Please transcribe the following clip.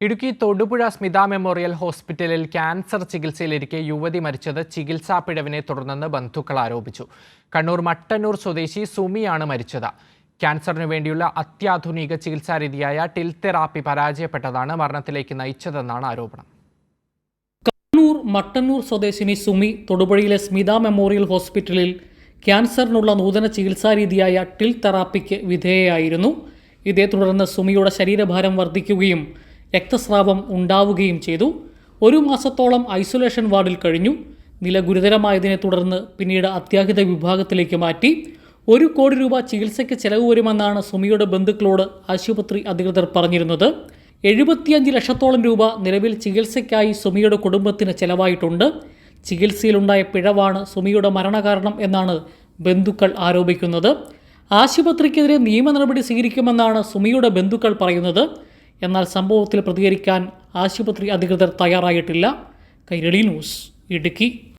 Idukki Thodupuzha Smitha memorial ഹോസ്പിറ്റലിൽ cancer ചികിത്സയിലിരിക്കെ യുവതി മരിച്ചത് ചികിത്സാ പിഴവിനെ തുടർന്നെന്ന് ബന്ധുക്കൾ ആരോപിച്ചു. കണ്ണൂർ മട്ടന്നൂർ സ്വദേശി സുമിയാണ് മരിച്ചത്. ക്യാൻസറിനു വേണ്ടിയുള്ള അത്യാധുനിക ചികിത്സാരീതിയായ ടിൽ തെറാപ്പി പരാജയപ്പെട്ടതാണ് മരണത്തിലേക്ക് നയിച്ചതെന്നാണ് ആരോപണം. കണ്ണൂർ മട്ടന്നൂർ സ്വദേശിനി സുമി തൊടുപുഴയിലെ സ്മിത മെമ്മോറിയൽ ഹോസ്പിറ്റലിൽ ക്യാൻസറിനുള്ള നൂതന ചികിത്സാരീതിയായ ടിൽ തെറാപ്പിക്ക് വിധേയയായിരുന്നു. ഇതേ തുടർന്ന് സുമിയുടെ ശരീരഭാരം വർദ്ധിക്കുകയും രക്തസ്രാവം ഉണ്ടാവുകയും ചെയ്തു. ഒരു മാസത്തോളം ഐസൊലേഷൻ വാർഡിൽ കഴിഞ്ഞു. നില ഗുരുതരമായതിനെ തുടർന്ന് പിന്നീട് അത്യാഹിത വിഭാഗത്തിലേക്ക് മാറ്റി. ഒരു കോടി രൂപ ചികിത്സയ്ക്ക് ചെലവ് വരുമെന്നാണ് സുമിയുടെ ബന്ധുക്കളോട് ആശുപത്രി അധികൃതർ പറഞ്ഞിരുന്നത്. എഴുപത്തിയഞ്ച് ലക്ഷത്തോളം രൂപ നിലവിൽ ചികിത്സയ്ക്കായി സുമിയുടെ കുടുംബത്തിന് ചെലവായിട്ടുണ്ട്. ചികിത്സയിലുണ്ടായ പിഴവാണ് സുമിയുടെ മരണകാരണം എന്നാണ് ബന്ധുക്കൾ ആരോപിക്കുന്നത്. ആശുപത്രിക്കെതിരെ നിയമ നടപടി സ്വീകരിക്കുമെന്നാണ് സുമിയുടെ ബന്ധുക്കൾ പറയുന്നത്. എന്നാൽ സംഭവത്തിൽ പ്രതികരിക്കാൻ ആശുപത്രി അധികൃതർ തയ്യാറായിട്ടില്ല. കൈരളി ന്യൂസ് ഇടുക്കി.